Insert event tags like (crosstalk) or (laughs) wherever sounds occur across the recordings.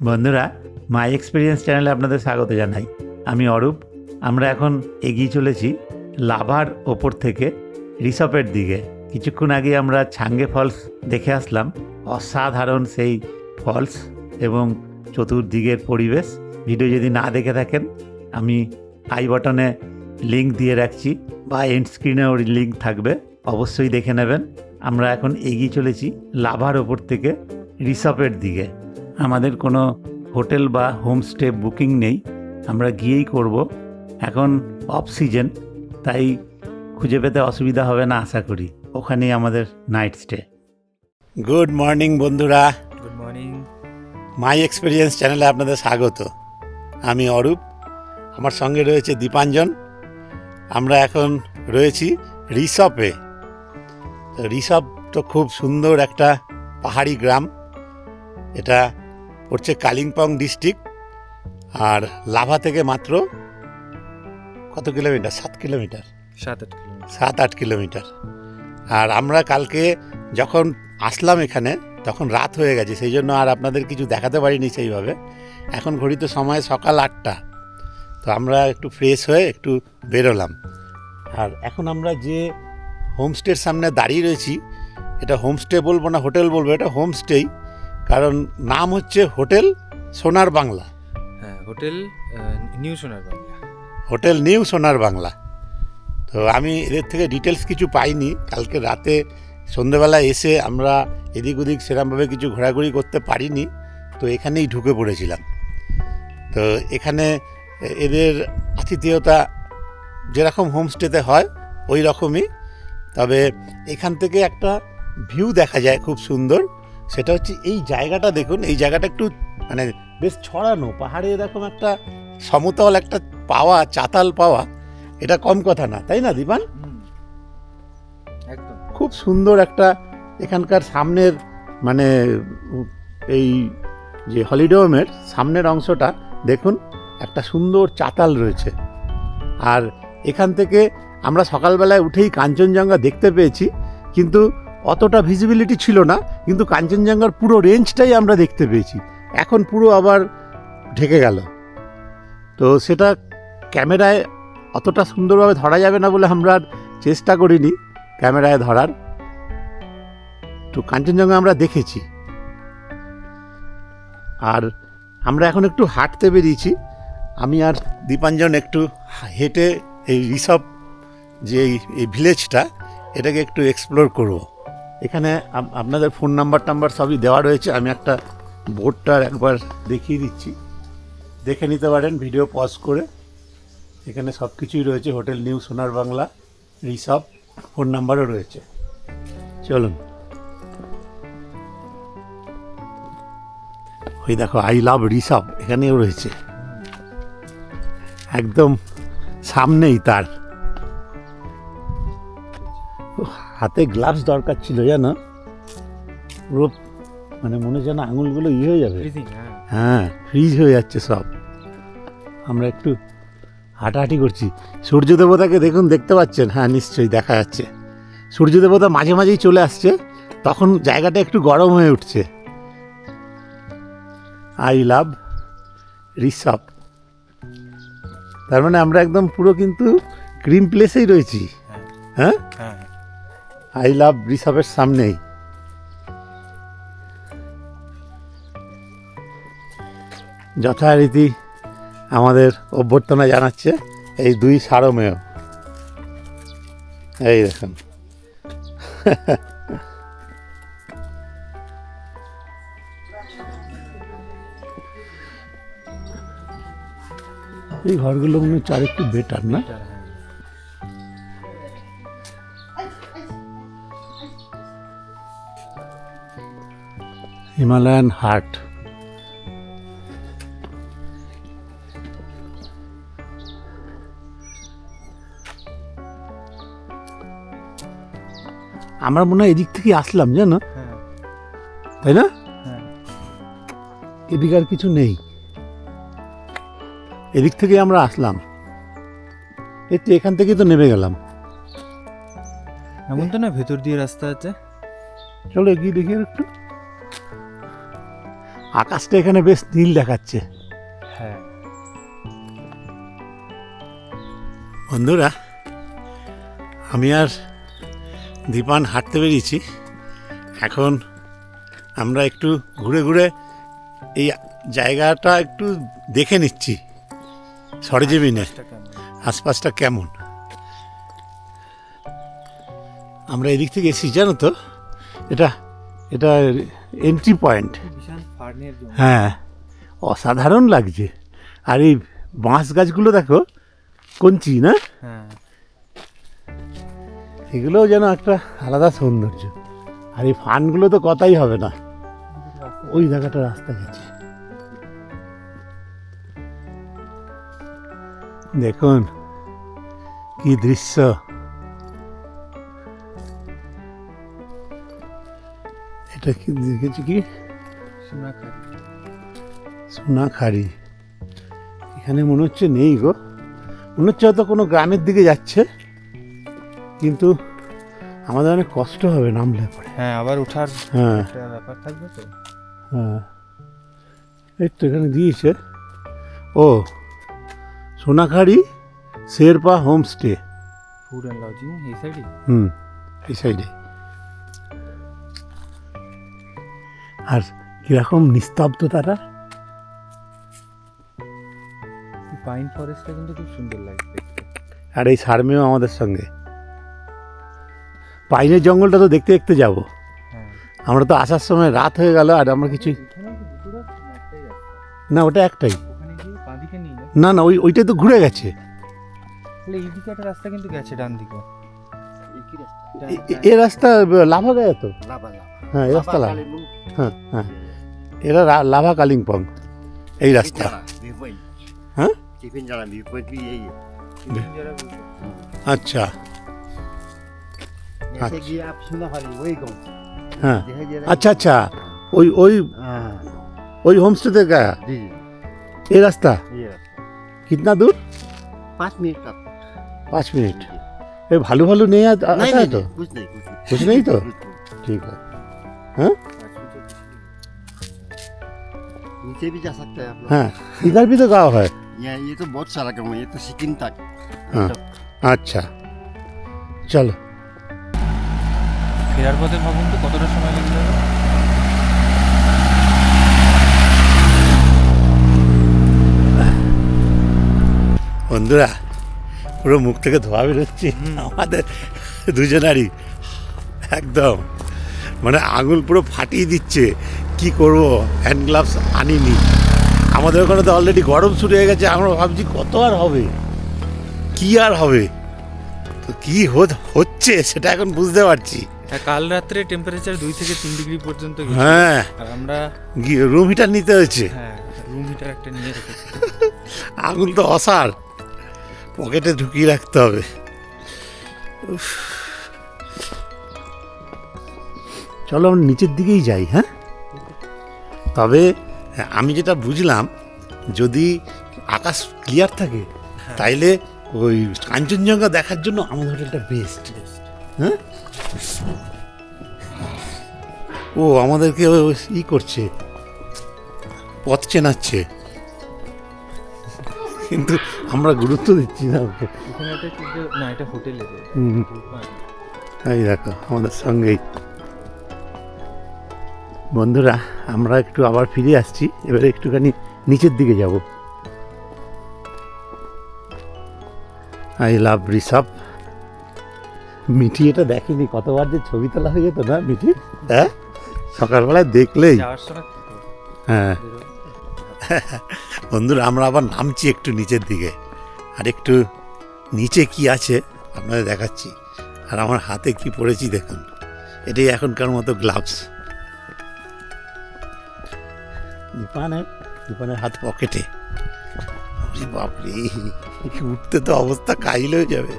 বন্ধুরা মাই এক্সপিরিয়েন্স চ্যানেলে আপনাদের স্বাগত জানাই। আমি অরূপ, আমরা এখন এগিয়ে চলেছি লাভার ওপর থেকে রিসপের দিকে। কিছুক্ষণ আগে আমরা ছাঙ্গে ফলস দেখে আসলাম, অসাধারণ সেই ফলস এবং চতুর্দিকের পরিবেশ। ভিডিও যদি না দেখে থাকেন, আমি আই বটনে লিঙ্ক দিয়ে রাখছি, বা এন্ড স্ক্রিনেও লিঙ্ক থাকবে, অবশ্যই দেখে নেবেন। আমরা এখন এগিয়ে চলেছি লাভার ওপর থেকে রিসপের দিকে। আমাদের কোনো হোটেল বা হোমস্টে বুকিং নেই। আমরা গিয়েই করব। এখন অফ সিজন তাই খুঁজে পেতে অসুবিধা হবে না আশা করি। ওখানেই আমাদের নাইট স্টে। গুড মর্নিং বন্ধুরা। Good morning. মাই এক্সপিরিয়েন্স চ্যানেলে আপনাদের স্বাগত। আমি অরূপ। আমার সঙ্গে রয়েছে দীপাঞ্জন। আমরা এখন রয়েছি রিসপে। তো রিসপ তো খুব সুন্দর একটা পাহাড়ি গ্রাম। এটা পড়ছে কালিম্পং ডিস্ট্রিক্ট আর লাভা থেকে মাত্র কত কিলোমিটার? সাত কিলোমিটার। সাত আট কিলোমিটার। সাত আট কিলোমিটার। আর আমরা কালকে যখন আসলাম এখানে তখন রাত হয়ে গেছে সেই জন্য আর আপনাদের কিছু দেখাতে পারিনি সেইভাবে। এখন ঘড়িতে সময় সকাল আটটা। তো আমরা একটু ফ্রেশ হয়ে একটু বেরোলাম। আর এখন আমরা যে হোমস্টের সামনে দাঁড়িয়ে রয়েছি এটা হোমস্টে বলব না হোটেল বলব এটা হোমস্টেই কারণ নাম হচ্ছে হোটেল সোনার বাংলা। হ্যাঁ হোটেল নিউ সোনার বাংলা। হোটেল নিউ সোনার বাংলা। তো আমি এদের থেকে ডিটেলস কিছু পাইনি। কালকে রাতে সন্ধেবেলা এসে আমরা এদিক ওদিক সেরকমভাবে কিছু ঘোরাঘুরি করতে পারিনি। তো এখানেই ঢুকে পড়েছিলাম। তো এখানে এদের আতিথেয়তা যেরকম হোমস্টেতে হয় ওই রকমই। তবে এখান থেকে একটা ভিউ দেখা যায় খুব সুন্দর। সেটা হচ্ছে এই জায়গাটা দেখুন এই জায়গাটা একটু মানে বেশ ছড়ানো। পাহাড়ে এরকম একটা সমতল একটা পাওয়া চাতাল পাওয়া এটা কম কথা না তাই না দীপান একদম। খুব সুন্দর একটা এখানকার সামনের মানে এই যে হলিডোমের সামনের অংশটা দেখুন একটা সুন্দর চাতাল রয়েছে। আর এখান থেকে আমরা সকালবেলায় উঠেই কাঞ্চনজঙ্ঘা দেখতে পেয়েছি কিন্তু অতটা ভিজিবিলিটি ছিল না, কিন্তু কাঞ্চনজঙ্ঘার পুরো রেঞ্জটাই আমরা দেখতে পেয়েছি। এখন পুরো আবার ঢেকে গেল। তো সেটা ক্যামেরায় অতটা সুন্দরভাবে ধরা যাবে না বলে আমরা চেষ্টা করিনি ক্যামেরায় ধরার। তো কাঞ্চনজঙ্ঘা আমরা দেখেছি। আর আমরা এখন একটু হাঁটতে বেরিয়েছি। আমি আর দীপাঞ্জন একটু হেঁটে এই রিসব যে এই ভিলেজটা এটাকে একটু এক্সপ্লোর করব। এখানে আপনাদের ফোন নাম্বার টাম্বার সবই দেওয়া রয়েছে। আমি একটা বোর্ডটার একবার দেখিয়ে দিচ্ছি। দেখে নিতে পারেন, ভিডিও পজ করে। এখানে সব কিছুই রয়েছে, হোটেল নিউ সোনার বাংলা, রিসব, ফোন নাম্বারও রয়েছে। চলুন। ওই দেখো, আই লাভ রিসব, এখানেও রয়েছে। একদম সামনেই তার। হাতে গ্লাভস দরকার ছিল জানো? পুরো মানে মনে হচ্ছে না আঙুলগুলো ইয়ে হয়ে যাবে। হ্যাঁ। হ্যাঁ ফ্রিজ হয়ে যাচ্ছে সব। আমরা একটু হাঁটাহাঁটি করছি। সূর্য দেবতাকে দেখুন দেখতে পাচ্ছেন? হ্যাঁ নিশ্চয়ই দেখা যাচ্ছে। সূর্য দেবতা মাঝে মাঝেই চলে আসছে। তখন জায়গাটা একটু গরম হয়ে উঠছে। আই লাভ রিসপ তার মানে আমরা একদম পুরো কিন্তু ক্রিম প্লেসেই রয়েছি। হ্যাঁ? হ্যাঁ। আই লাভ রিসপের সামনেই। যথারীতি আমাদের অভ্যর্থনা জানাচ্ছে এই দুই সারমেয়। এই দেখুন। এই ঘরগুলো মনে হচ্ছে আরেকটু বেটার না? Himalayan heart. আমরা মনে হয় এদিক থেকে আসলাম জানো? হ্যাঁ। তাই না? এদিক আর কিছু নেই। এদিক থেকে আমরা আসলাম। এই তো এখান থেকে তো নেমে গেলাম। এমন তো না ভেতর দিয়ে রাস্তা আছে। চলো এগিয়ে দেখি একটু। আকাশটা এখানে বেশ নীল দেখাচ্ছে। হ্যাঁ। বন্ধুরা আমি আর দীপান হাঁটতে বেরিয়েছি। এখন আমরা একটু ঘুরে ঘুরে এই জায়গাটা একটু দেখে নিচ্ছি। সরেজমিনে। আশপাশটা কেমন? আমরা এদিক থেকে এসেছি জানো তো? এটা এটা এন্ট্রি পয়েন্ট হ্যাঁ অসাধারণ লাগছে। আর এই বাঁশ গাছগুলো দেখো কঞ্চি না? হ্যাঁ। এগুলোও যেন একটা আলাদা সৌন্দর্য। আর এই ফানগুলো তো কথাই হবে না। ওই জায়গাটা রাস্তা গেছে। দেখুন কি দৃশ্য। এটা কি দেখেছি কি? সোনাখাড়ি এখানে মনে হচ্ছে নেই গো। মনে হচ্ছে হয়তো কোনো গ্রামের দিকে যাচ্ছে। কিন্তু আমাদের অনেক কষ্ট হবে নামলে পরে। হ্যাঁ আবার ওঠার হ্যাঁ। ব্যাপার থাকবে তো। হ্যাঁ। এই তো এখানে দিয়েছে। ও Sonakhari Sherpa homestay food and lodging এই সাইডে? হুম এই সাইডে। আর কীরকম নিস্তব্ধতাটা? পাইন ফরেস্টটা কিন্তু খুব সুন্দর লাগে আর এই সারমেও আমাদের সঙ্গে। পাইনের জঙ্গলটা তো দেখতে দেখতে যাব। হ্যাঁ। আমরা তো আসার সময় রাত হয়ে গেল আর আমরা কিছু এখানে কি দুটো রাস্তা। না ওটা একটাই। না না ওই ওইটাই তো ঘুরে গেছে। তাহলে এইদিকে একটা রাস্তা কিন্তু গেছে ডান দিকে। এ- রাস্তা লাভা গায়ে তো? হ্যাঁ এই রাস্তা লাভা হ্যাঁ হ্যাঁ। এরা রা- লাভা কালিম্পং এই রাস্তা হ্যাঁ? টিফিন জানা বিপরীত এই আচ্ছা ऐसे कि आप सुना खाली वही गाँव হ্যাঁ देखा जा रहा আচ্ছা আচ্ছা ওই ওই हाँ ওই হোমস্টেতে গয়া जी এই রাস্তা ये কিতনা দূর पाँच मिनट का পাঁচ মিনিট এ ভালো ভালো নেই আ- नहीं আসা नहीं তো नहीं, कुछ नहीं कुछ नहीं कुछ नहीं तो? कुछ नहीं। ঠিক আছে হ্যাঁ नीचे भी जा सकते हैं आप लोग হ্যাঁ ইধার ভি তো গাওয়া হয় ये ये तो बहुत सारा गाँव है ये तो सिक्किम तक हाँ। আচ্ছা চলো ফেরার পথে ভাবুন তো কতটা সময় লেগে যাবে বন্ধুরা পুরো মুখ থেকে ধোয়া বেরোচ্ছে আমাদের দুজনারই একদম মানে আঙুল পুরো ফাটিয়ে দিচ্ছে কি করব? হ্যান্ড গ্লাভস আনিনি। আমাদের ওখানে তো অলরেডি গরম শুরু হয়ে গেছে আমরা ভাবছি কত আর হবে? কি আর হবে? তো কি হচ্ছে সেটা এখন বুঝতে পারছি। হ্যাঁ কাল রাত্রে টেম্পারেচার দুই থেকে তিন ডিগ্রি পর্যন্ত হ্যাঁ। আমরা রুম হিটার নিতে হয়েছে। হ্যাঁ রুম হিটার একটা নিয়ে (laughs) আঙুল তো অসার। পকেটে ঢুকিয়ে রাখতে হবে। চলো আমরা নিচের দিকেই যাই হ্যাঁ? তবে হ্যাঁ, আমি যেটা বুঝলাম যদি আকাশ ক্লিয়ার থাকে তাইলে ওই কাঞ্চনজঙ্ঘা দেখার জন্য আমাদের হোটেলটা বেস্ট হ্যাঁ? ও আমাদেরকে ও ই করছে। পথ চেনাচ্ছে। কিন্তু আমরা গুরুত্ব দিচ্ছি না ওকে। না এটা হোটেলে এই দেখো আমাদের সঙ্গেই। বন্ধুরা আমরা একটু আবার ফিরে আসছি। এবারে একটুখানি নিচের দিকে যাব। I love Rishabh. মিঠি এটা দেখেনি কতবার যে ছবি তোলা হয়ে যেত না মিঠি? হ্যাঁ? সকালবেলায় দেখলেই? হ্যাঁ। বন্ধুরা আমরা আবার নামছি একটু নিচের দিকে। আর একটু নিচে কি আছে আপনাদের দেখাচ্ছি। আর আমার হাতে কি পড়েছি দেখুন। এটাই এখনকার মতো গ্লাভস দীপানের দীপানের হাত পকেটে। বাপরে উঠতে তো অবস্থা কাহিল হয়ে যাবে।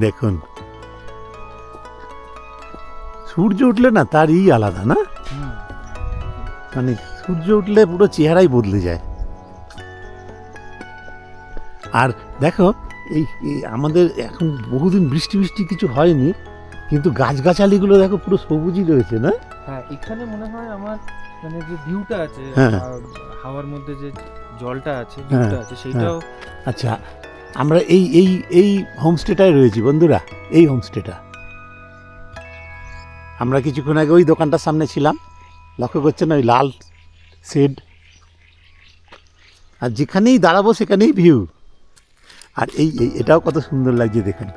দেখুন, সূর্য উঠলে না তার ই আলাদা না। মানে সূর্য উঠলে পুরো চেহারাই বদলে যায়। আর দেখো এই আমাদের এখন বহুদিন বৃষ্টি বৃষ্টি কিছু হয়নি। কিন্তু গাছগাছালিগুলো দেখো পুরো সবুজই রয়েছে না? হ্যাঁ এখানে মনে হয় আমার মানে যে ভিউটা আছে হ্যাঁ। হাওয়ার মধ্যে যে জলটা আছে হ্যাঁ, ভিউটা আছে সেইটাও আচ্ছা আমরা এই এই এই হোমস্টেটায় রয়েছি বন্ধুরা এই হোমস্টেটা আমরা কিছুক্ষণ আগে ওই দোকানটার সামনে ছিলাম লক্ষ্য করছেন ওই লাল শেড আর যেখানেই দাঁড়াবো সেখানেই ভিউ আর এই এই এটাও কত সুন্দর লাগছে দেখুন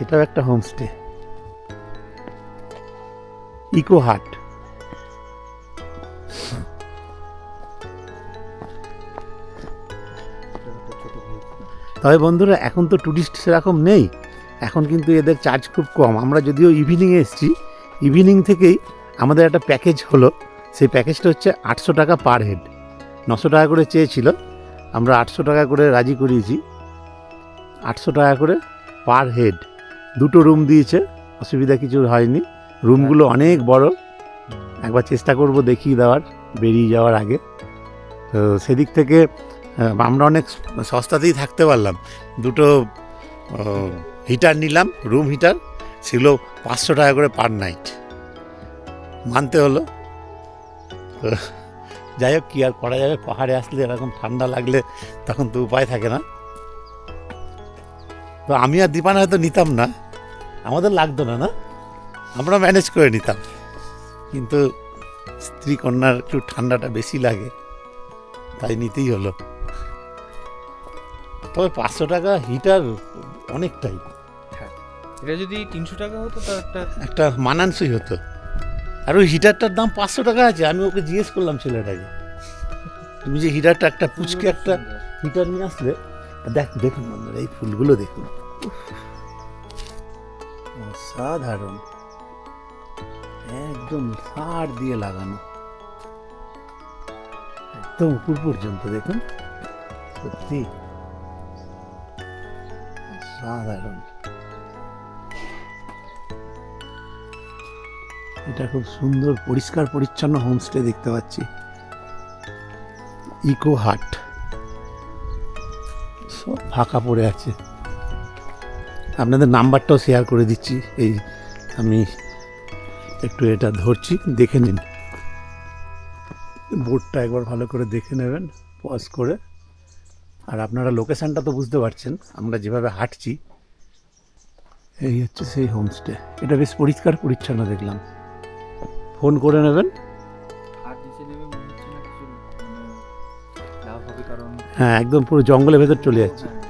এটাও একটা হোমস্টে ইকো হাট। তবে বন্ধুরা, এখন তো ট্যুরিস্ট সেরকম নেই। এখন কিন্তু এদের চার্জ খুব কম। আমরা যদিও ইভিনিংয়ে এসেছি ইভিনিং থেকেই আমাদের একটা প্যাকেজ হলো। সেই প্যাকেজটা হচ্ছে আটশো টাকা পার হেড নশো টাকা করে চেয়েছিল। আমরা আটশো টাকা করে রাজি করিয়েছি। আটশো টাকা করে পার হেড দুটো রুম দিয়েছে। অসুবিধা কিছু হয়নি। রুমগুলো অনেক বড়। একবার চেষ্টা করব দেখিয়ে দেওয়ার বেরিয়ে যাওয়ার আগে। তো সেদিক থেকে আমরা অনেক সস্তাতেই থাকতে পারলাম। দুটো হিটার নিলাম রুম হিটার সেগুলো পাঁচশো টাকা করে পার নাইট মানতে হলো। তো যাই হোক কী আর করা যাবে? পাহাড়ে আসলে এরকম ঠান্ডা লাগলে তখন তো উপায় থাকে না। তো আমি আর দীপানা হয়তো নিতাম না। আমাদের লাগতো না না? আমরা ম্যানেজ করে নিতাম। কিন্তু স্ত্রী কন্যার একটু ঠান্ডাটা বেশি লাগে তাই নিতেই হলো। তবে পাঁচশো টাকা হিটার অনেকটাই। এটা যদি তিনশো টাকা হতো একটা একটা মানানসই হতো। আর ওই হিটারটার দাম পাঁচশো টাকা আছে আমি ওকে জিজ্ঞেস করলাম ছেলেটাকে তুমি যে হিটারটা একটা পুচকে একটা হিটার নিয়ে আসলে দেখ দেখুন বন্ধুরা এই ফুলগুলো দেখুন। অসাধারণ। একদম সার দিয়ে লাগানো। একদম উপর পর্যন্ত, দেখুন। সত্যি। সাধারণ এটা খুব সুন্দর, পরিষ্কার, পরিচ্ছন্ন হোমস্টে দেখতে পাচ্ছি। ইকো হাট সব ফাঁকা পড়ে আছে। আপনাদের নাম্বারটাও শেয়ার করে দিচ্ছি। এই আমি একটু এটা ধরছি দেখে নিন। বোর্ডটা একবার ভালো করে দেখে নেবেন পজ করে। আর আপনারা লোকেশানটা তো বুঝতে পারছেন আমরা যেভাবে হাঁটছি এই হচ্ছে সেই হোমস্টে এটা বেশ পরিষ্কার পরিচ্ছন্ন দেখলাম। ফোন করে নেবেন। হ্যাঁ একদম পুরো জঙ্গলের ভেতর চলে যাচ্ছে। হ্যাঁ।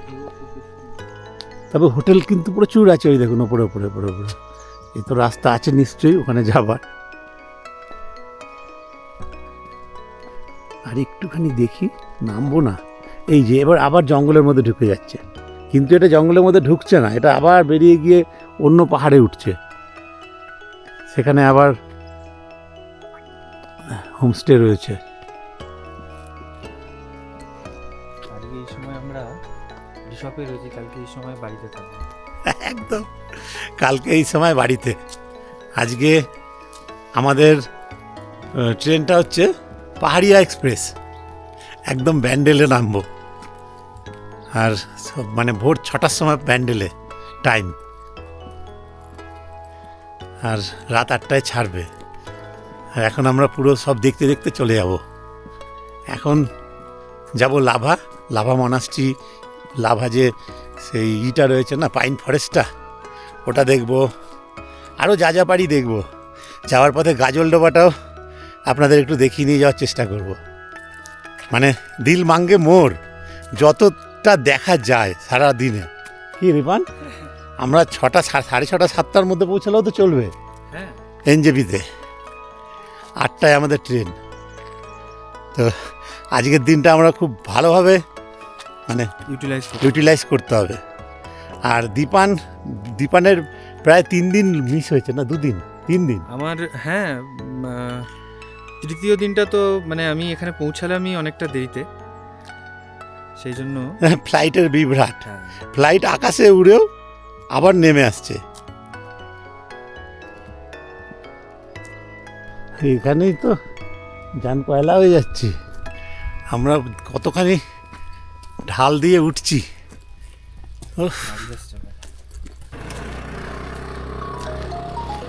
তবে হোটেল কিন্তু প্রচুর আছে ওই দেখুন ওপরে ওপরে ওপরে ওপরে। এই তো রাস্তা আছে নিশ্চয়ই, ওখানে যাবার। আর একটুখানি দেখি, নামবো না। এই যে, এবার আবার জঙ্গলের মধ্যে ঢুকে যাচ্ছে। কিন্তু এটা জঙ্গলের মধ্যে ঢুকছে না, এটা আবার বেরিয়ে গিয়ে অন্য পাহাড়ে উঠছে। সেখানে আবার হোমস্টে রয়েছে। আজকে এই সময় আমরা রিসপে রয়েছি, কালকে এই সময় বাড়িতে থাকব। একদম। কালকে এই সময় বাড়িতে। আজকে আমাদের ট্রেনটা হচ্ছে পাহাড়িয়া এক্সপ্রেস। একদম ব্যান্ডেলে নামবো। আর মানে ভোর ছটার সময় ব্যান্ডেলে টাইম। আর রাত আটটায় ছাড়বে। আর এখন আমরা পুরো সব দেখতে দেখতে চলে যাব। এখন যাব লাভা। Lava monastery. লাভা যে সেই ইটা রয়েছে না পাইন ফরেস্টটা ওটা দেখব। আরও যা যা পারি দেখব। যাওয়ার পথে গাজল ডোবাটাও আপনাদের একটু দেখিয়ে নিয়ে যাওয়ার চেষ্টা করব। মানে দিল মাঙ্গে মোর যতটা দেখা যায় সারা দিনে কি রিপান আমরা ছটা সাড়ে ছটা সাতটার মধ্যে পৌঁছালেও তো চলবে। হ্যাঁ। এনজেপিতে। আটটায় আমাদের ট্রেন। তো আজকের দিনটা আমরা খুব ভালোভাবে মানে ইউটিলাইজ ইউটিলাইজ করতে হবে। আর দীপান দীপানের প্রায় তিন দিন মিস হয়েছে না? দুদিন? তিন দিন? আমার হ্যাঁ তৃতীয় দিনটা তো মানে আমি এখানে পৌঁছালামই অনেকটা দেরিতে। সেই জন্য ফ্লাইটের বিভ্রাট। হ্যাঁ। ফ্লাইট আকাশে উড়েও আবার নেমে আসছে। এখানেই তো যান পয়লা হয়ে যাচ্ছি। আমরা কতখানি ঢাল দিয়ে উঠছি।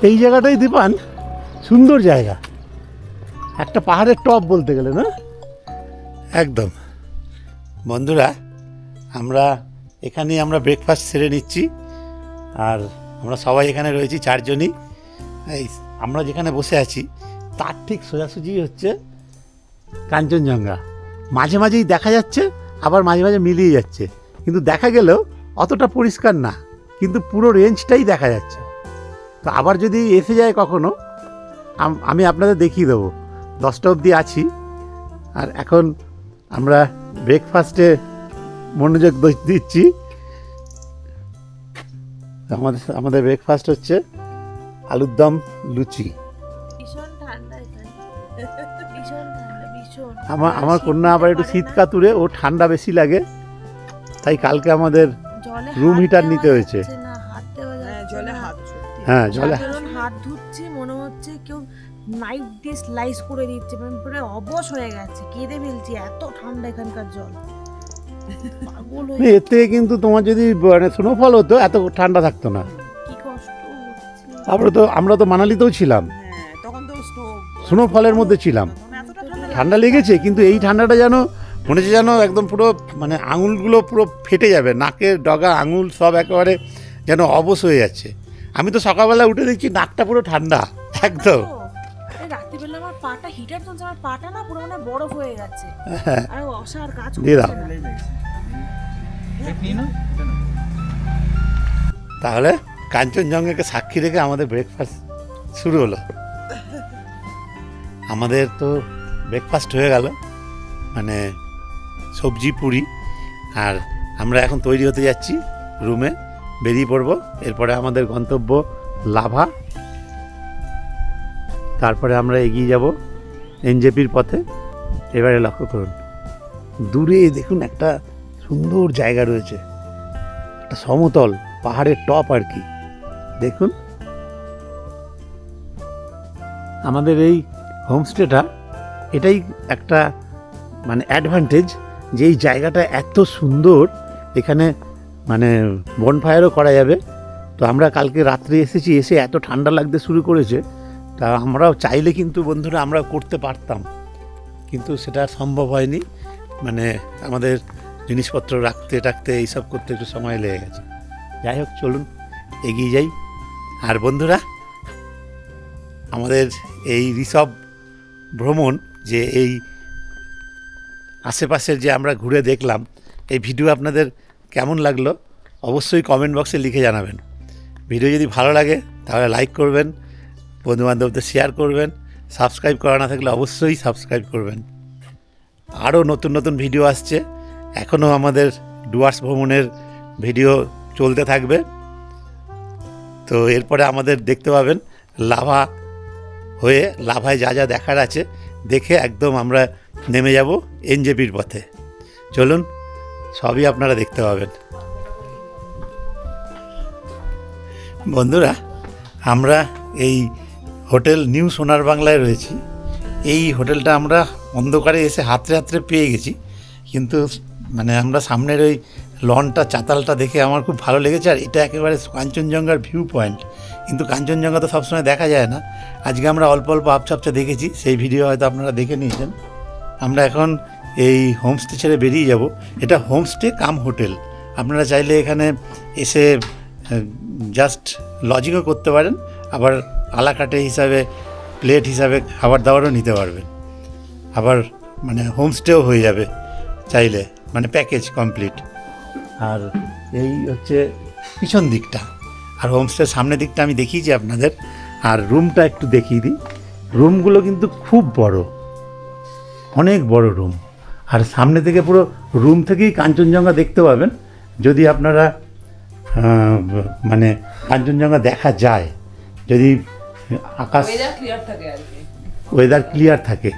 এই জায়গাটাই দীপান, সুন্দর জায়গা। একটা পাহাড়ের টপ বলতে গেলে, না? একদম। বন্ধুরা, আমরা এখানেই আমরা ব্রেকফাস্ট সেরে নিচ্ছি, আর আমরা সবাই এখানে রয়েছি চারজনই। এই আমরা যেখানে বসে আছি, তার ঠিক সোজাসুজি হচ্ছে কাঞ্চনজঙ্ঘা। মাঝে মাঝেই দেখা যাচ্ছে আবার মাঝে মাঝে মিলিয়ে যাচ্ছে। কিন্তু দেখা গেলেও অতটা পরিষ্কার না। কিন্তু পুরো রেঞ্জটাই দেখা যাচ্ছে। তো আবার যদি এসে যায় কখনো, আমি আপনাদের দেখিয়ে দেবো। দশটা অবধি আছি। আর এখন আমরা ব্রেকফাস্টে মনোযোগ দিচ্ছি। আমাদের আমাদের ব্রেকফাস্ট হচ্ছে আলুর দম, লুচি। আমার আমার কন্যা আবার একটু শীত কাতুরে ও ঠান্ডা বেশি লাগে। তাই কালকে আমাদের জলে room হাত নিতে হয়েছে। হ্যাঁ জলে হাত হ্যাঁ জলে সাধারণ হাত ধুচ্ছি মনে হচ্ছে কেউ নাইফ দিয়ে স্লাইস করে দিচ্ছে মানে পুরো অবশ হয়ে গেছে কেঁদে ফেলছি এত ঠান্ডা এখানকার জল। হয়ে থেকে কিন্তু তোমার যদি মানে স্নোফল হতো এত ঠান্ডা থাকতো না। কি কষ্ট হচ্ছে। তারপরে তো আমরা তো মানালিতেও ছিলাম। হ্যাঁ তখন তো স্নো স্নোফলের মধ্যে ছিলাম। ঠান্ডা লেগেছে কিন্তু এই ঠান্ডাটা যেন মনে হচ্ছে যেন একদম পুরো মানে আঙুলগুলো পুরো ফেটে যাবে নাকের ডগা আঙুল সব একেবারে যেন অবশ হয়ে যাচ্ছে। আমি তো সকালবেলা উঠে দেখছি নাকটা পুরো ঠান্ডা একদম। রাত্রিবেলা আমার পাটা হিটার চলছে আমার পাটা না পুরো মানে বরফ হয়ে আর অসার কাজ দিয়ে দাও। তাহলে কাঞ্চনজঙ্ঘাকে সাক্ষী রেখে আমাদের ব্রেকফাস্ট শুরু হলো। আমাদের তো ব্রেকফাস্ট হয়ে গেল। মানে সবজি, পুরি। আর আমরা এখন তৈরি হতে যাচ্ছি রুমে। বেরিয়ে পড়ব। এরপরে আমাদের গন্তব্য লাভা। তারপরে আমরা এগিয়ে যাব এনজেপির পথে। এবারে লক্ষ্য করুন, দূরে দেখুন একটা সুন্দর জায়গা রয়েছে। একটা সমতল পাহাড়ের টপ আর কি। দেখুন, আমাদের এই হোমস্টেটা এটাই একটা মানে অ্যাডভান্টেজ যে এই জায়গাটা এত সুন্দর, এখানে মানে বনফায়ারও করা যাবে। তো আমরা কালকে রাত্রে এসেছি, এসে এত ঠান্ডা লাগতে শুরু করেছে, তা আমরাও চাইলে কিন্তু, বন্ধুরা আমরা করতে পারতাম। কিন্তু সেটা সম্ভব হয়নি। মানে আমাদের জিনিসপত্র রাখতে, টাকতে, এইসব করতে একটু সময় লেগে গেছে। যাই হোক, চলুন, এগিয়ে যাই। আর বন্ধুরা, আমাদের এই ঋষভ ভ্রমণ যে এই আশেপাশের যে আমরা ঘুরে দেখলাম, এই ভিডিও আপনাদের কেমন লাগল অবশ্যই কমেন্ট বক্সে লিখে জানাবেন। ভিডিও যদি ভালো লাগে, তাহলে লাইক করবেন, বন্ধুবান্ধবদের শেয়ার করবেন সাবস্ক্রাইব করা না থাকলে অবশ্যই সাবস্ক্রাইব করবেন। আরও নতুন নতুন ভিডিও আসছে, এখনও আমাদের ডুয়ার্স ভ্রমণের ভিডিও চলতে থাকবে। তো এরপরে আমাদের দেখতে পাবেন লাভা হয়ে, লাভায় যা যা দেখার আছে দেখে একদম আমরা নেমে যাব এনজেপির পথে। চলুন, সবই আপনারা দেখতে পাবেন। বন্ধুরা, আমরা এই হোটেল নিউ সোনার বাংলায় রয়েছি। এই হোটেলটা আমরা অন্ধকারে এসে হাতরে হাতরে পেয়ে গেছি। কিন্তু মানে আমরা সামনের ওই লনটা, চাতালটা দেখে আমার খুব ভালো লেগেছে। আর এটা একেবারে কাঞ্চনজঙ্ঘার ভিউ পয়েন্ট কিন্তু কাঞ্চনজঙ্ঘা তো সবসময় দেখা যায় না। আজকে আমরা অল্প অল্প আপচাপচা দেখেছি, সেই ভিডিও হয়তো আপনারা দেখে নিয়েছেন। আমরা এখন এই হোমস্টে ছেড়ে বেরিয়ে যাব। এটা হোমস্টে কাম হোটেল। আপনারা চাইলে এখানে এসে জাস্ট লজিংও করতে পারেন, আবার আলাকাটে হিসাবে প্লেট হিসাবে খাবার দাবারও নিতে পারবেন। আবার মানে হোমস্টেও হয়ে যাবে চাইলে মানে প্যাকেজ কমপ্লিট। আর এই হচ্ছে পিছন দিকটা। আর হোমস্টের সামনের দিকটা আমি দেখিয়েছি আপনাদের। আর রুমটা একটু দেখিয়ে দিই। রুমগুলো কিন্তু খুব বড়। অনেক বড় রুম। আর সামনে থেকে পুরো রুম থেকেই কাঞ্চনজঙ্ঘা দেখতে পাবেন। যদি আপনারা মানে কাঞ্চনজঙ্ঘা দেখা যায় যদি আকাশ ওয়েদার ক্লিয়ার থাকে ওয়েদার ক্লিয়ার থাকে।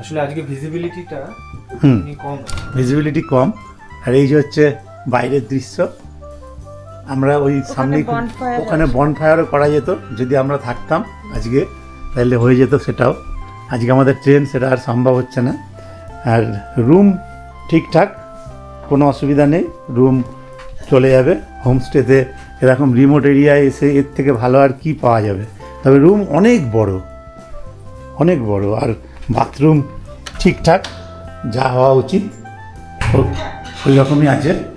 আসলে আজকে ভিজিবিলিটিটা হুম। কম। ভিজিবিলিটি কম। আর এই যে হচ্ছে বাইরের দৃশ্য। আমরা ওই সামনে ওখানে বনফায়ারও করা যেত যদি আমরা থাকতাম আজকে তাহলে হয়ে যেত সেটাও। আজকে আমাদের ট্রেন সেটা আর সম্ভব হচ্ছে না। আর রুম ঠিকঠাক কোনো অসুবিধা নেই রুম চলে যাবে। হোমস্টেতে এরকম রিমোট এরিয়ায় এসে এর থেকে ভালো আর কি পাওয়া যাবে? তবে রুম অনেক বড় অনেক বড়। আর বাথরুম ঠিকঠাক যা হওয়া উচিত। ওই রকমই আছে।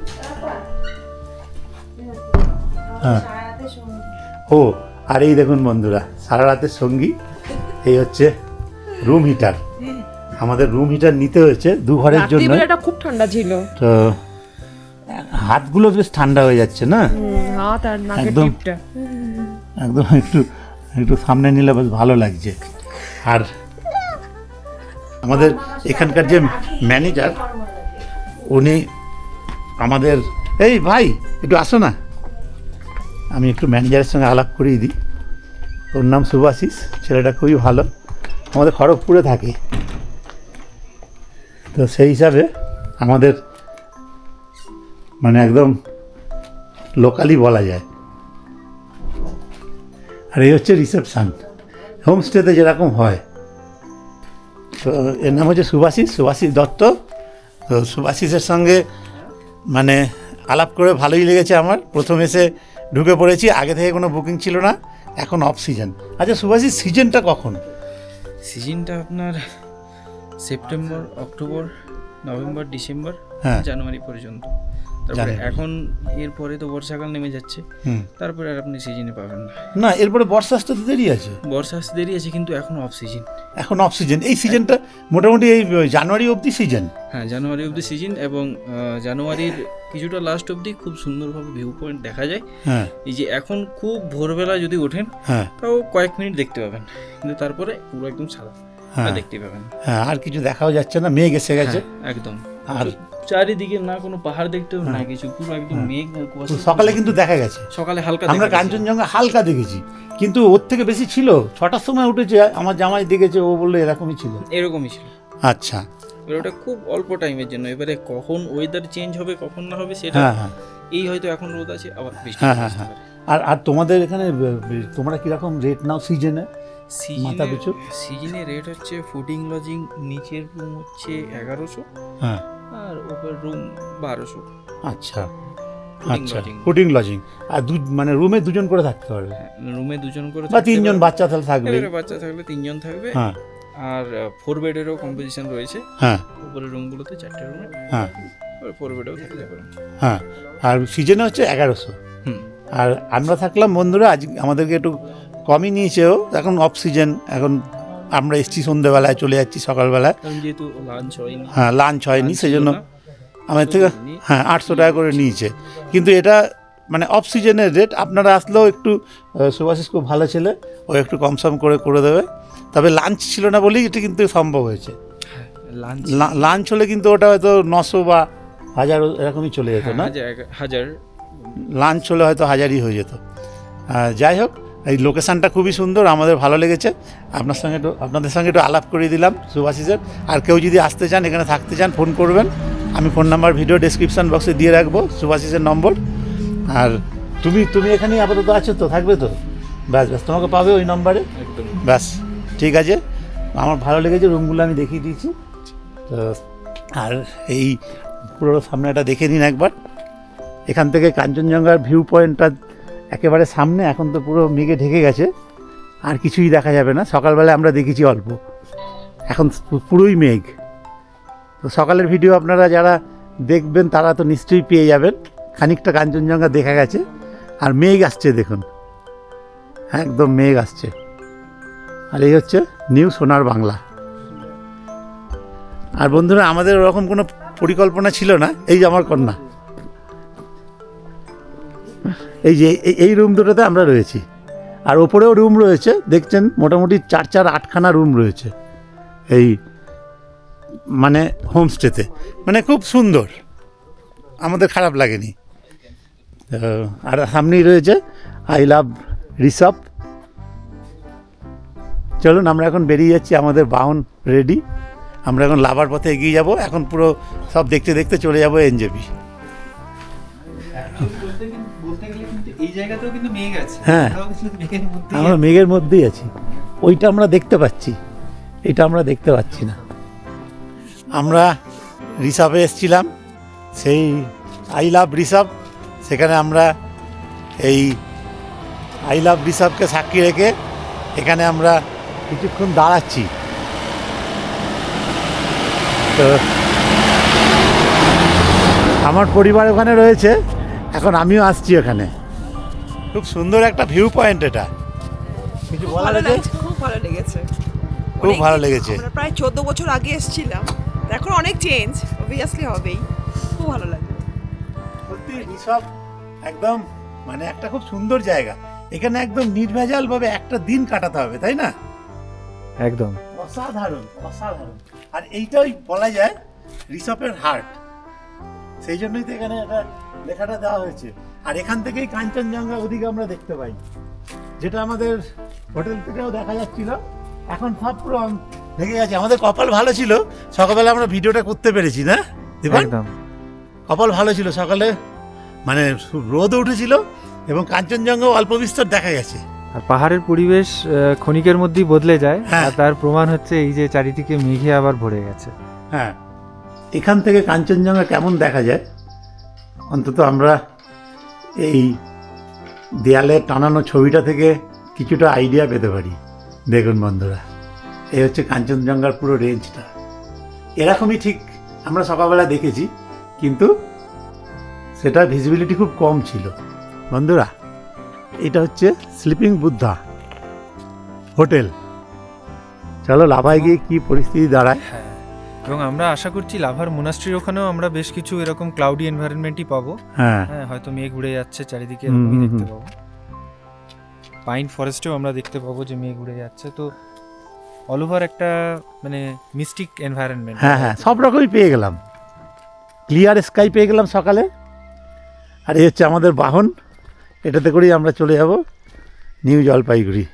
হ্যাঁ। ও আর এই দেখুন বন্ধুরা সারা রাতের সঙ্গী। এই হচ্ছে রুম হিটার আমাদের রুম হিটার নিতে হয়েছে দু ঘরের জন্য খুব ঠান্ডা ছিল। তো হাতগুলো বেশ ঠান্ডা হয়ে যাচ্ছে না? হাত আর একদম। একদম একটু একটু সামনে নিলে বেশ ভালো লাগছে। আর আমাদের এখানকার যে ম্যানেজার উনি আমাদের এই ভাই একটু আসো না। আমি একটু ম্যানেজারের সঙ্গে আলাপ করিয়ে দিই। ওর নাম সুভাশিস ছেলেটা খুবই ভালো। আমাদের খড়গপুরে থাকে। তো সেই হিসাবে আমাদের মানে একদম লোকালি বলা যায়। আর এই হচ্ছে রিসেপশান হোমস্টেতে যেরকম হয়। তো এর নাম হচ্ছে সুভাষিস সুভাষিস দত্ত। তো সুভাষিসের সঙ্গে মানে আলাপ করে ভালোই লেগেছে আমার। প্রথম এসে ঢুকে পড়েছি আগে থেকে কোনো বুকিং ছিল না এখন অফ সিজন আচ্ছা সুভাষি সিজনটা কখন? সিজনটা আপনার সেপ্টেম্বর অক্টোবর নভেম্বর ডিসেম্বর হ্যাঁ। জানুয়ারি পর্যন্ত। তারপরে এখন এরপরে তো বর্ষাকাল নেমে যাচ্ছে। তারপরে আর আপনি সিজনে পাবেন না। না এরপরে বর্ষা আসতে তো দেরি আছে। বর্ষা আসতে দেরি আছে কিন্তু এখন অফ সিজন এখন অফ সিজন এই সিজনটা মোটামুটি এই জানুয়ারি অবধি সিজন হ্যাঁ জানুয়ারি অবধি সিজন এবং জানুয়ারির কিছুটা লাস্ট অবধি খুব সুন্দরভাবে ভিউ পয়েন্ট দেখা যায়। হ্যাঁ। এই যে এখন খুব ভোরবেলা যদি ওঠেন হ্যাঁ। তাও কয়েক মিনিট দেখতে পাবেন। কিন্তু তারপরে পুরো একদম সাদা। হ্যাঁ। দেখতে পাবেন। হ্যাঁ আর কিছু দেখাও যাচ্ছে না মেঘ এসে গেছে। একদম। আর চারিদিকে না কোনো পাহাড় দেখতে না কিছু পুরো একদম মেঘ সকালে কিন্তু দেখা গেছে। সকালে হালকা আমরা কাঞ্চনজঙ্ঘা হালকা দেখেছি। কিন্তু ওর থেকে বেশি ছিল। ছটার সময় উঠেছে আমার জামাই দেখেছে ও বলল এরকমই ছিল। এরকমই ছিল। আচ্ছা। এবার ওটা খুব অল্প টাইমের জন্য। এবারে কখন ওয়েদার চেঞ্জ হবে কখন না হবে সেটা হ্যাঁ হ্যাঁ। এই হয়তো এখন রোদ আছে আবার বৃষ্টি হ্যাঁ, হ্যাঁ, হ্যাঁ। আর আর তোমাদের এখানে তোমরা কীরকম রেট নাও সিজনে মাথা পিছু? সিজনে রেট হচ্ছে ফুডিং লজিং নিচের রুম হচ্ছে এগারোশো। হ্যাঁ। আর উপর রুম বারোশো। আচ্ছা। আচ্ছা। ফুডিং লজিং আর দু মানে রুমে দুজন করে থাকতে পারবে রুমে দুজন করে বা তিনজন বাচ্চা তাহলে থাকবে। বাচ্চা থাকলে তিনজন থাকবে। হ্যাঁ। আর ফোর বেডেরও কম্পোজিশন রয়েছে। হ্যাঁ। উপরের রুমগুলোতে চারটে রুমে হ্যাঁ। ফোর বেডেও থাকতে পারেন হ্যাঁ। আর সিজনে হচ্ছে এগারোশো। হুম। আর আমরা থাকলাম বন্ধুরা আজ আমাদেরকে একটু কমই নিয়েছেও এখন অফ সিজন এখন আমরা এসছি সন্ধ্যেবেলায় চলে যাচ্ছি সকালবেলায়। যেহেতু লাঞ্চ হয়নি। হ্যাঁ লাঞ্চ হয়নি সেই জন্য না, আমাদের থেকে হ্যাঁ আটশো টাকা করে নিয়েছে। কিন্তু এটা মানে অফ সিজনের রেট আপনারা আসলেও একটু আহ, সুভাষিস খুব ভালো ছেলে ও একটু কম সম করে করে দেবে। তবে লাঞ্চ ছিল না বলেই এটা কিন্তু সম্ভব হয়েছে। লাঞ্চ লাঞ্চ হলে কিন্তু ওটা হয়তো নশো বা হাজার এরকমই চলে যেত না? হাজার লাঞ্চ হলে হয়তো হাজারই হয়ে যেত। যাই হোক এই লোকেশানটা খুবই সুন্দর আমাদের ভালো লেগেছে। আপনার সঙ্গে একটু আপনাদের সঙ্গে একটু আলাপ করিয়ে দিলাম সুভাষিসের। আর কেউ যদি আসতে চান এখানে থাকতে চান ফোন করবেন। আমি ফোন নাম্বার ভিডিও ডেসক্রিপশন বক্সে দিয়ে রাখব সুভাষিসের নম্বর। আর তুমি তুমি এখানেই আপাতত আছো তো থাকবে তো? ব্যাস ব্যাস তোমাকে পাবে ওই নম্বরে? একদম। ব্যাস ঠিক আছে। আমার ভালো লেগেছে রুমগুলো আমি দেখিয়ে দিয়েছি। তো আর এই পুরো সামনেটা দেখে নিন একবার। এখান থেকে কাঞ্চনজঙ্ঘার ভিউ পয়েন্টটা একেবারে সামনে, এখন তো পুরো মেঘে ঢেকে গেছে, আর কিছুই দেখা যাবে না। সকালবেলায় আমরা দেখেছি অল্প। এখন পুরোই মেঘ। তো সকালের ভিডিও আপনারা যারা দেখবেন, তারা তো নিশ্চয়ই পেয়ে যাবেন। খানিকটা কাঞ্চনজঙ্ঘা দেখা গেছে, আর মেঘ আসছে, দেখুন। একদম মেঘ আসছে। আর এই হচ্ছে নিউ সোনার বাংলা। আর বন্ধুরা, আমাদের ওরকম কোনো পরিকল্পনা ছিল না। এই যে আমার কন্যা। এই যে, এই- রুম দুটোতে আমরা রয়েছি। আর ওপরেও রুম রয়েছে, দেখছেন, মোটামুটি চার চার, আটখানা রুম রয়েছে। এই মানে হোমস্টেতে মানে খুব সুন্দর। আমাদের খারাপ লাগেনি। আর সামনেই রয়েছে আই লাভ রিসপ। চলুন, আমরা এখন বেরিয়ে যাচ্ছি, আমাদের বাহন রেডি আমরা এখন লাভার পথে এগিয়ে যাব, এখন পুরো সব দেখতে দেখতে চলে যাব এনজেপি। এই জায়গাতেও কিন্তু মেঘ আছে। হ্যাঁ। আমরা মেঘের মধ্যেই আছি। ওইটা আমরা দেখতে পাচ্ছি। এটা আমরা দেখতে পাচ্ছি না। আমরা রিসার্ভে এসেছিলাম। সেই আই লাভ রিসার্ভ সেখানে আমরা এই আই লাভ রিসার্ভকে সাক্ষী রেখে এখানে আমরা কিছুক্ষণ দাঁড়াচ্ছি। তো আমার পরিবার ওখানে রয়েছে। এখন আমিও আসছি ওখানে। খুব সুন্দর একটা ভিউ পয়েন্ট এটা। কিছু বলা ভালো রয়েছে লাগছে খুব ভালো লেগেছে। খুব ভালো লেগেছে। আমরা প্রায় চোদ্দ বছর আগে এসেছিলাম এখন অনেক চেঞ্জ অবভিয়াসলি হবেই। খুব ভালো লাগে সত্যি ঋষভ একদম মানে একটা খুব সুন্দর জায়গা। এখানে একদম নির্ভেজাল ভাবে একটা দিন কাটাতে হবে তাই না? একদম। অসাধারণ অসাধারণ। আর এইটাই বলা যায় ঋষভের হার্ট। সেই জন্যই তো এখানে একটা লেখাটা দেওয়া হয়েছে। আর এখান থেকেই কাঞ্চনজঙ্ঘা ওদিকে আমরা দেখতে পাই যেটা আমাদের হোটেল থেকেও দেখা যাচ্ছিল। এখন সব পুরো ভেঙে গেছে। আমাদের কপাল ভালো ছিল। সকালবেলা আমরা ভিডিওটা করতে পেরেছি না? একদম। কপাল ভালো ছিল। সকালে মানে রোদ উঠেছিল এবং কাঞ্চনজঙ্ঘা অল্প বিস্তর দেখা গেছে। আর পাহাড়ের পরিবেশ ক্ষণিকের মধ্যেই বদলে যায়। হ্যাঁ। আর তার প্রমাণ হচ্ছে এই যে চারিদিকে মেঘে আবার ভরে গেছে। হ্যাঁ। এখান থেকে কাঞ্চনজঙ্ঘা কেমন দেখা যায়? অন্তত আমরা এই দেয়ালে টানানো ছবিটা থেকে কিছুটা আইডিয়া পেতে পারি, দেখুন বন্ধুরা। এই হচ্ছে কাঞ্চনজঙ্ঘার পুরো রেঞ্জটা এরকমই ঠিক আমরা সকালবেলা দেখেছি, কিন্তু সেটা ভিজিবিলিটি খুব কম ছিল। বন্ধুরা, এটা হচ্ছে স্লিপিং বুদ্ধা হোটেল। চলো লাভায় গিয়ে কি পরিস্থিতি দাঁড়ায়? এবং আমরা আশা করছি লাভার মোনাস্ট্রির ওখানেও আমরা বেশ কিছু এরকম ক্লাউডি এনভায়রনমেন্টই পাবো। হ্যাঁ। হ্যাঁ হয়তো মেঘ উড়ে যাচ্ছে চারিদিকে এরকমই দেখতে পাবো। পাইন ফরেস্টেও আমরা দেখতে পাবো যে মেঘ উড়ে যাচ্ছে। তো অল ওভার একটা মানে মিস্টিক এনভায়রনমেন্ট হ্যাঁ হ্যাঁ সব রকমই পেয়ে গেলাম। ক্লিয়ার স্কাই পেয়ে গেলাম সকালে। আর এই হচ্ছে আমাদের বাহন। এটাতে করেই আমরা চলে যাব। নিউ জলপাইগুড়ি।